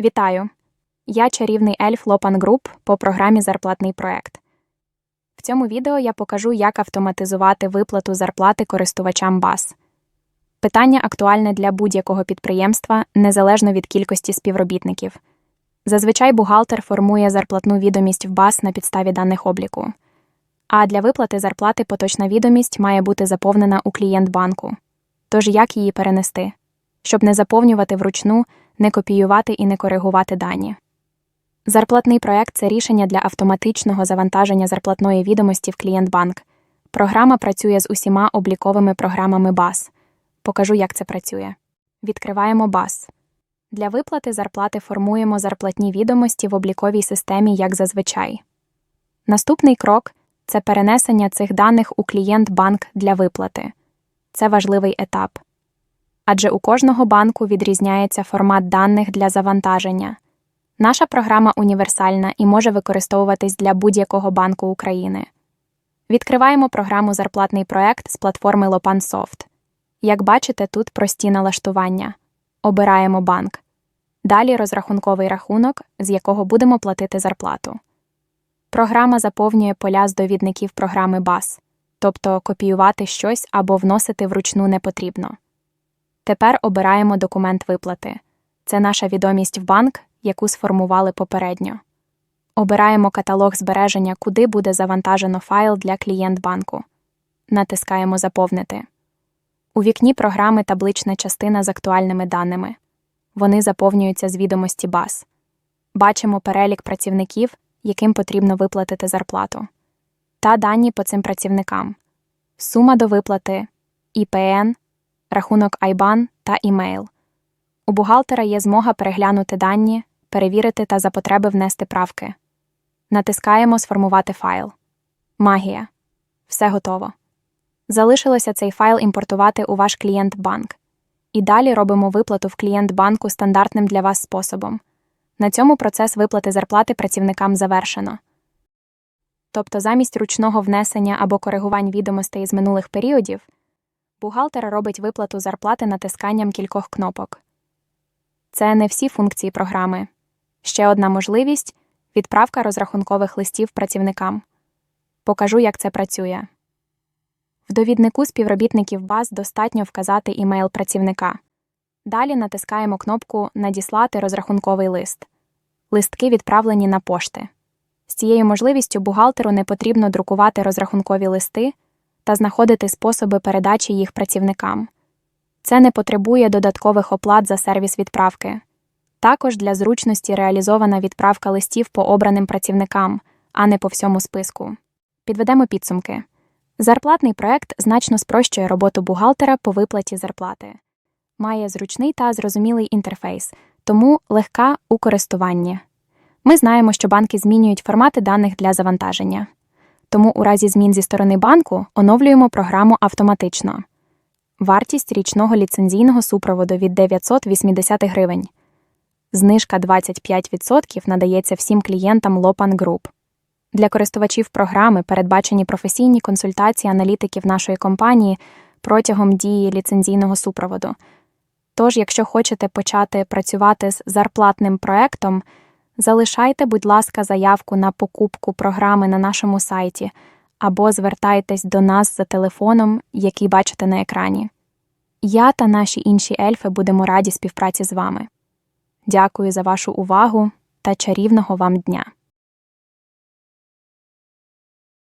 Вітаю! Я чарівний ельф Лопан Груп по програмі Зарплатний проект. В цьому відео я покажу, як автоматизувати виплату зарплати користувачам БАС. Питання актуальне для будь-якого підприємства незалежно від кількості співробітників. Зазвичай бухгалтер формує зарплатну відомість в БАС на підставі даних обліку. А для виплати зарплати поточна відомість має бути заповнена у клієнт банку. Тож як її перенести? Щоб не заповнювати вручну, не копіювати і не коригувати дані. Зарплатний проект це рішення для автоматичного завантаження зарплатної відомості в клієнт-банк. Програма працює з усіма обліковими програмами БАС. Покажу, як це працює. Відкриваємо БАС. Для виплати зарплати формуємо зарплатні відомості в обліковій системі, як зазвичай. Наступний крок це перенесення цих даних у клієнт-банк для виплати. Це важливий етап. Адже у кожного банку відрізняється формат даних для завантаження. Наша програма універсальна і може використовуватись для будь-якого банку України. Відкриваємо програму Зарплатний проект з платформи LopanSoft. Як бачите, тут прості налаштування. Обираємо банк. Далі розрахунковий рахунок, з якого будемо платити зарплату. Програма заповнює поля з довідників програми BAS, тобто копіювати щось або вносити вручну не потрібно. Тепер обираємо документ виплати. Це наша відомість в банк, яку сформували попередньо. Обираємо каталог збереження, куди буде завантажено файл для клієнт банку. Натискаємо Заповнити. У вікні програми таблична частина з актуальними даними. Вони заповнюються з відомості баз. Бачимо перелік працівників, яким потрібно виплатити зарплату. Та дані по цим працівникам: сума до виплати, ІПН, рахунок IBAN та імейл. У бухгалтера є змога переглянути дані, перевірити та за потреби внести правки. Натискаємо Сформувати файл. Магія. Все готово. Залишилося цей файл імпортувати у ваш клієнт банк. І далі робимо виплату в клієнт банку стандартним для вас способом. На цьому процес виплати зарплати працівникам завершено. Тобто, замість ручного внесення або коригувань відомостей з минулих періодів, бухгалтер робить виплату зарплати натисканням кількох кнопок. Це не всі функції програми. Ще одна можливість відправка розрахункових листів працівникам. Покажу, як це працює. В довіднику співробітників баз достатньо вказати імейл працівника. Далі натискаємо кнопку Надіслати розрахунковий лист. Листки відправлені на пошти. З цією можливістю бухгалтеру не потрібно друкувати розрахункові листи та знаходити способи передачі їх працівникам. Це не потребує додаткових оплат за сервіс відправки. Також для зручності реалізована відправка листів по обраним працівникам, а не по всьому списку. Підведемо підсумки. Зарплатний проект значно спрощує роботу бухгалтера по виплаті зарплати, має зручний та зрозумілий інтерфейс, тому легка у користуванні. Ми знаємо, що банки змінюють формати даних для завантаження. Тому у разі змін зі сторони банку оновлюємо програму автоматично. Вартість річного ліцензійного супроводу від 980 гривень. Знижка 25% надається всім клієнтам Lopan Group. Для користувачів програми передбачені професійні консультації аналітиків нашої компанії протягом дії ліцензійного супроводу. Тож, якщо хочете почати працювати з зарплатним проектом, залишайте, будь ласка, заявку на покупку програми на нашому сайті або звертайтесь до нас за телефоном, який бачите на екрані. Я та наші інші ельфи будемо раді співпраці з вами. Дякую за вашу увагу та чарівного вам дня!